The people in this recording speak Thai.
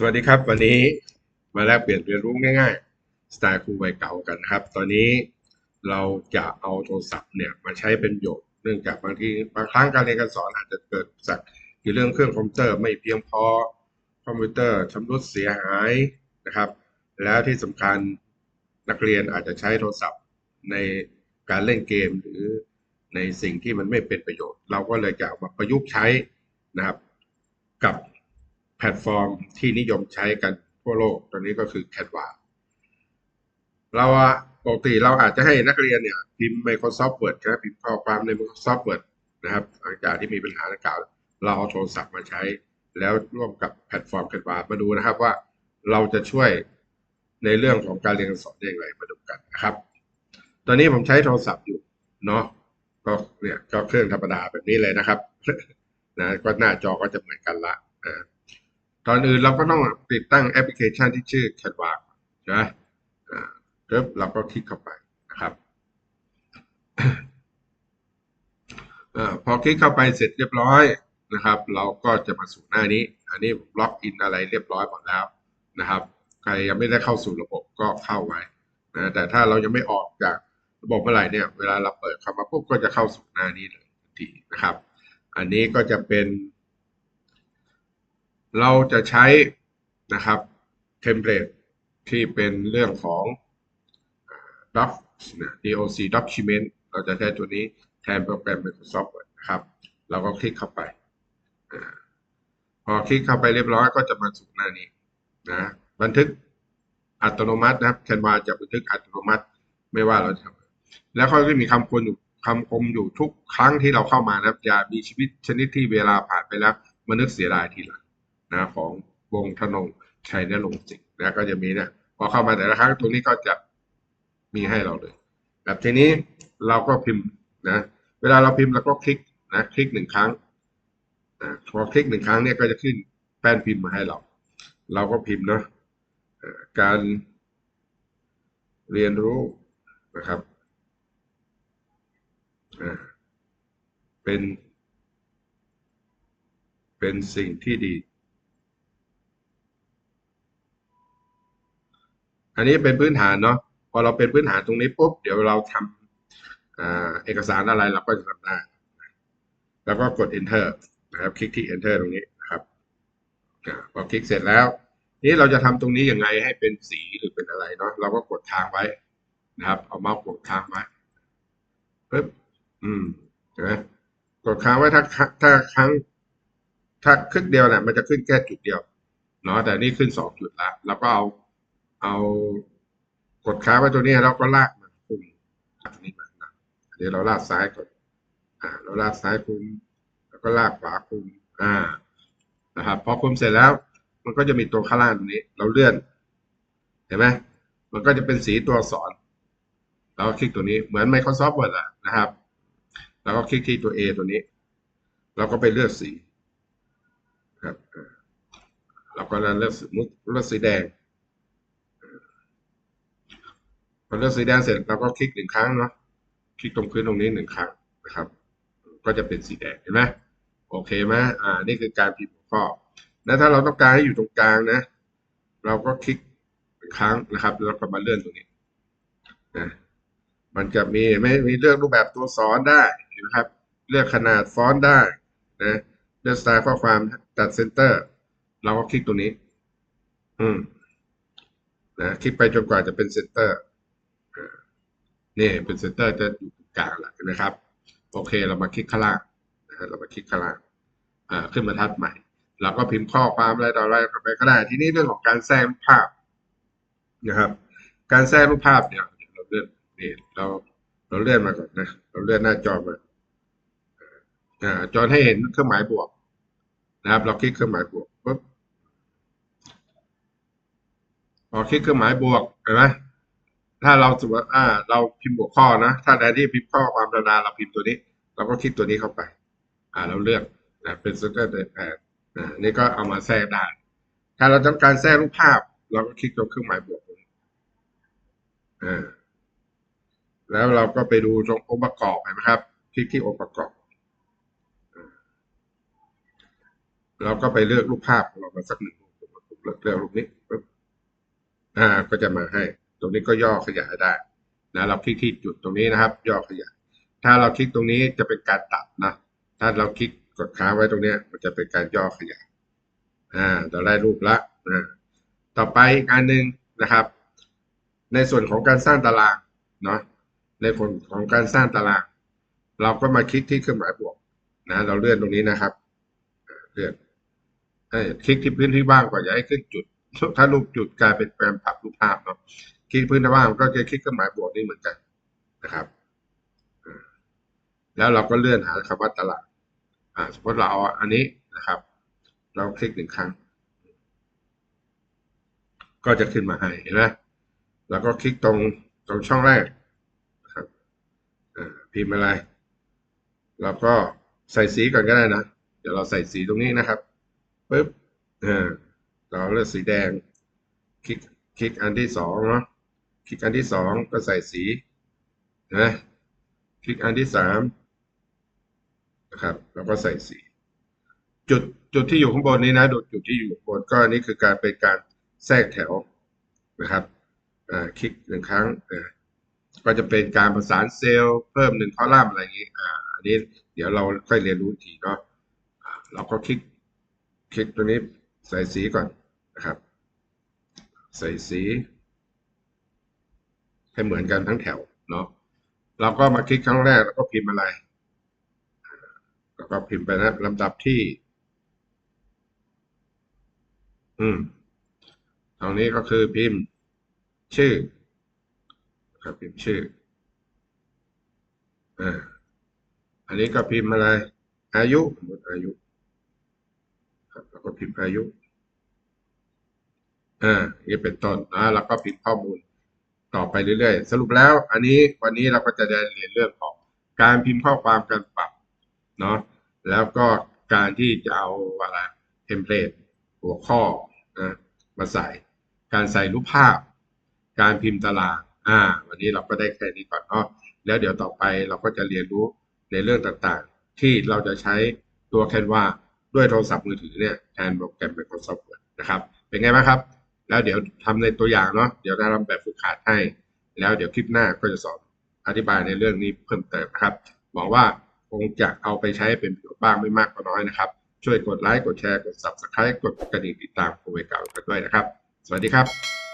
สวัสดีครับ วันนี้มาแลกเปลี่ยนเรียนรู้ง่ายๆ สไตล์ครูวัยเก่ากันนะครับ ตอนนี้เราจะเอาโทรศัพท์เนี่ยมาใช้เป็นประโยชน์เนื่องจากบางทีบางครั้งการเรียนการสอนอาจจะเกิดจากเรื่องเครื่องคอมพิวเตอร์ไม่เพียงพอคอมพิวเตอร์ชำรุดเสียหายนะครับ แล้วที่สำคัญนักเรียนอาจจะใช้โทรศัพท์ในการเล่นเกมหรือในสิ่งที่มันไม่เป็นประโยชน์ เราก็เลยจะมาประยุกต์ใช้นะครับ กับ แพลตฟอร์มที่นิยมใช้กันทั่วโลกตอนนี้ก็คือ Canva เราปกติเราอาจจะให้นักเรียนเนี่ยพิมพ์ Microsoft Word ใช่พิมพ์ข้อความใน Microsoft Word นะครับหลังจากที่มีปัญหาดังกล่าวเราเอาโทรศัพท์มาใช้ แล้วร่วมกับแพลตฟอร์ม Canva มาดูนะครับว่าเราจะช่วยในเรื่องของการเรียนการสอนได้อย่างไรมาดูกันนะครับ ตอนนี้ผมใช้โทรศัพท์อยู่เนาะก็เนี่ยก็เครื่องธรรมดาแบบนี้เลยนะครับนะก็หน้าจอก็จะเหมือนกันละนะ ตอนอื่นเราก็ต้องติดตั้งแอปพลิเคชันที่ชื่อ Canva ใช่ไหมปึ๊บเราก็คลิกเข้าไปนะครับอพอคลิกเข้าไปเสร็จเรียบร้อยนะครับ เราก็จะมาสู่หน้านี้ อันนี้ผมล็อกอินอะไรเรียบร้อยหมดแล้วนะครับ ใครยังไม่ได้เข้าสู่ระบบก็เข้าไว้นะแต่ถ้าเรายังไม่ออกจากระบบเมื่อไหร่เนี่ย เวลาเราเปิดเข้ามาปุ๊บก็จะเข้าสู่หน้านี้เลยทันทีนะครับ อันนี้ก็จะเป็น เราจะใช้นะครับเทมเพลตที่เป็นเรื่องของ doc นะ doc document เราจะใช้ตัวนี้แทนโปรแกรม Microsoft Word นะครับ เราก็คลิกเข้าไป พอคลิกเข้าไปเรียบร้อยก็จะมาสู่หน้านี้นะบันทึกอัตโนมัตินะครับ Canva จะบันทึกอัตโนมัติไม่ว่าเราจะทำแล้วเขาก็มีคำคมอยู่คำคมอยู่ทุกครั้งที่เราเข้ามานะครับอย่ามีชีวิตชนิดที่เวลาผ่านไปแล้ว มนึกเสียดายทีหลัง นะของวงธนงชัยนรงค์สิงห์นะก็จะมีเนี่ยพอเข้ามาแต่ละครั้งตรงนี้ก็จะมีให้เราเลย แบบทีนี้เราก็พิมพ์นะเวลาเราพิมพ์เราก็คลิกนะคลิกหนึ่งครั้งนะพอคลิกหนึ่งครั้งเนี่ยก็จะขึ้นแป้นพิมพ์มาให้เรา เราก็พิมพ์เนาะการเรียนรู้นะครับเป็น เป็นสิ่งที่ดี อันนี้เป็นพื้นฐานเนาะพอเราเป็นพื้นฐานตรงนี้ปุ๊บเดี๋ยวเราทำเอกสารอะไรเราก็จะทำได้แล้วก็กด enter นะครับ คลิกที่ enter ตรงนี้นะครับพอคลิกเสร็จแล้ว นี่เราจะทำตรงนี้ยังไงให้เป็นสีหรือเป็นอะไรเนาะเราก็กดคางไว้นะครับ เอาเมาส์กดคางไว้ปึ๊บอืมเห็นไหมกดค้างไว้ถ้าถ้าครั้งถ้าคลิกเดียวเนี่ยมันจะขึ้นแค่จุดเดียวเนาะแต่นี่ขึ้นสองจุดละแล้วก็เอา เอากดค้างไว้ตัวนี้แล้วก็ลากมาคุมอันนี้มานะเดี๋ยวเราลากซ้ายก่อนอ่า เราลากซ้ายคุม แล้วก็ลากขวาคุม อ่า นะครับพอคุมเสร็จแล้ว มันก็จะมีตัวข้างล่างตรงนี้ เราเลื่อน เห็นไหมมันก็จะเป็นสีตัวอักษรเราก็คลิกตัวนี้เหมือน Microsoft Word อะนะครับ แล้วก็คลิกที่ตัว A ตัวนี้ เราก็ไปเลือกสีครับอ่าเราก็เลือกสมมติเลือกสีแดง พอเลือกสีแดงเสร็จเราก็คลิกหนึ่งครั้งเนาะคลิกตรงพื้นตรงนี้หนึ่งครั้งนะครับ ก็จะเป็นสีแดงเห็นไหมโอเคไหมอ่า นี่คือการพิมพ์หัวข้อแล้วถ้าเราต้องการให้อยู่ตรงกลางนะ เราก็คลิกหนึ่งครั้งนะครับแล้วก็มาเลื่อนตรงนี้นะมันจะมีไม่มีเลือกรูปแบบตัวสอนได้นะครับ เลือกขนาดฟอนต์ได้นะเลือกสไตล์ข้อความตัดเซนเตอร์ เราก็คลิกตรงนี้ อืมนะคลิกไปจนกว่าจะเป็นเซนเตอร์ นี่เป็นเซนเตอร์จะอยู่กลางหละนะครับ โอเคเรามาคลิกข้างล่างนะฮะเรามาคลิกข้างล่างอ่าขึ้นมาทัดใหม่ เราก็พิมพ์ข้อความอะไรต่ออะไรเข้าไปก็ได้ ทีนี้เรื่องของการแทรกรูปภาพนะครับ การแทรกรูปภาพเนี่ยเราเลื่อนนี่เราเราเลื่อนมาก่อนนะเราเลื่อนหน้าจอมาอ่าจอให้เห็นเครื่องหมายบวกนะครับ เราคลิกเครื่องหมายบวกปุ๊บพอคลิกเครื่องหมายบวกเห็นไหม ถ้าเราสมมติอ่า เราพิมพ์บวกข้อนะ ถ้าแทนที่พิมพ์ข้อความธรรมดาเราพิมพ์ตัวนี้ เราก็คลิกตัวนี้เข้าไป อ่าเราเลือกนะเป็นเซนเตอร์เดแพดอ่านี่ก็เอามาแทรกได้ ถ้าเราต้องการแทรกรูปภาพ เราก็คลิกตรงเครื่องหมายบวกอ่าแล้วเราก็ไปดูตรงองค์ประกอบเห็นไหมครับ คลิกที่องค์ประกอบเราก็ไปเลือกรูปภาพเรามาสักหนึ่งรูปเลือกรูปนี้ปึ๊บอ่า ก็จะมาให้ ตรงนี้ก็ย่อขยายได้นะเราคลิกที่จุดตรงนี้นะครับ ย่อขยาย ถ้าเราคลิกตรงนี้จะเป็นการตัดนะ ถ้าเราคลิกกดค้างไว้ตรงนี้มันจะเป็นการย่อขยายอ่าเราได้รูปละอ่าต่อไปอีกอันหนึ่งนะครับ ในส่วนของการสร้างตารางเนาะในส่วนของการสร้างตาราง เราก็มาคลิกที่เครื่องหมายบวกนะเราเลื่อนตรงนี้นะครับเลื่อนคลิกที่พื้นที่ว่างก่อนอย่าให้ขึ้นจุด ถ้ารูปจุดกลายเป็นแปลนปรับรูปภาพเนาะ คลิกพื้นที่ว่างก็จะคลิกเครื่องหมายบวกนี่เหมือนกันนะครับ แล้วเราก็เลื่อนหาคำว่าตารางอ่าสมมติเราเอาอันนี้นะครับ เราคลิกหนึ่งครั้ง ก็จะขึ้นมาให้เห็นไหมแล้วก็คลิกตรงตรงช่องแรกนะครับพิมพ์อะไรแล้วก็ใส่สีก่อนก็ได้นะ เดี๋ยวเราใส่สีตรงนี้นะครับปึ๊บเราเลือกสีแดง คลิกคลิกอันที่สองเนาะ คลิกอันที่สองก็ใส่สีนะคลิกอันที่สามนะครับแล้วก็ใส่สี จุดจุดที่อยู่ข้างบนนี้นะดูจุดที่อยู่ข้างบนก็อันนี้คือการเป็นการแทรกแถวนะครับอ่าคลิกหนึ่งครั้งก็จะเป็นการประสานเซลล์เพิ่มหนึ่งคอลัมน์อะไรอย่างนี้อ่าอันนี้เดี๋ยวเราค่อยเรียนรู้อีกทีเนาะเราก็คลิกคลิกตัวนี้ใส่สีก่อนนะครับ ใส่สี ให้เหมือนกันทั้งแถวเนาะเราก็มาคลิกครั้งแรกแล้วก็พิมพ์อะไรแล้วก็พิมพ์ไปนะลำดับที่ อืมตรงนี้ก็คือพิมพ์ ชื่อครับพิมพ์ชื่ออ่าอันนี้ก็พิมพ์อะไร อายุสมมติอายุครับแล้วก็พิมพ์อายุอ่าอย่างนี้เป็นต้นนะแล้วก็พิมพ์ข้อมูล ต่อไปเรื่อยๆ สรุปแล้วอันนี้วันนี้เราก็จะได้เรียนเรื่องของการพิมพ์ข้อความการปรับเนาะแล้วก็การที่จะเอาอะไรเทมเพลตหัวข้อนะมาใส่ การใส่รูปภาพ การพิมพ์ตารางอ่า วันนี้เราก็ได้แค่นี้ก่อนเนาะแล้วเดี๋ยวต่อไปเราก็จะเรียนรู้ในเรื่องต่างๆ ที่เราจะใช้ตัว Canva ด้วยโทรศัพท์มือถือเนี่ยแทนโปรแกรม Microsoft Word นะครับ เป็นไงบ้างครับ แล้วเดี๋ยวทำในตัวอย่างเนาะเดี๋ยวจะทำแบบฝึกหัดให้ แล้วเดี๋ยวคลิปหน้าก็จะสอนอธิบายในเรื่องนี้เพิ่มเติมนะครับหวังว่าคงจะเอาไปใช้เป็นประโยชน์บ้างไม่มากก็น้อยนะครับ ช่วยกดไลค์กดแชร์กด Subscribe กดกระดิ่งติดตามโปรเวเก่ากันด้วยนะครับ สวัสดีครับ